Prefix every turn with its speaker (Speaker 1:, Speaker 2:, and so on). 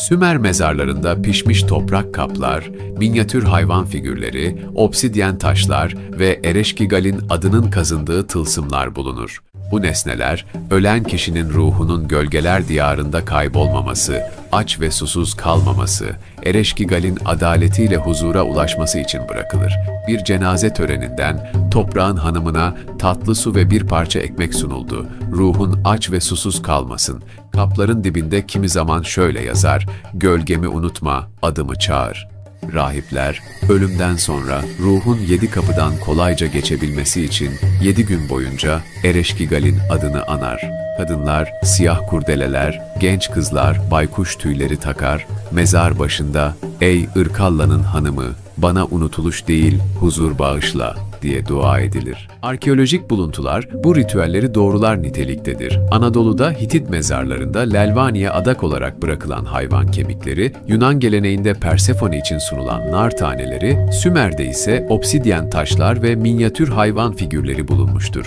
Speaker 1: Sümer mezarlarında pişmiş toprak kaplar, minyatür hayvan figürleri, obsidyen taşlar ve Ereşkigal'in adının kazındığı tılsımlar bulunur. Bu nesneler, ölen kişinin ruhunun gölgeler diyarında kaybolmaması, aç ve susuz kalmaması, Ereşkigal'in adaletiyle huzura ulaşması için bırakılır. Bir cenaze töreninden toprağın hanımına tatlı su ve bir parça ekmek sunuldu. Ruhun aç ve susuz kalmasın. Kapların dibinde kimi zaman şöyle yazar, gölgemi unutma, adımı çağır. Rahipler, ölümden sonra ruhun yedi kapıdan kolayca geçebilmesi için yedi gün boyunca Ereşkigal'in adını anar. Kadınlar siyah kurdeleler, genç kızlar baykuş tüyleri takar, mezar başında ''Ey Irkalla'nın hanımı, bana unutuluş değil, huzur bağışla.'' diye dua edilir. Arkeolojik buluntular bu ritüelleri doğrular niteliktedir. Anadolu'da Hitit mezarlarında Lelvaniye adak olarak bırakılan hayvan kemikleri, Yunan geleneğinde Persefone için sunulan nar taneleri, Sümer'de ise obsidyen taşlar ve minyatür hayvan figürleri bulunmuştur.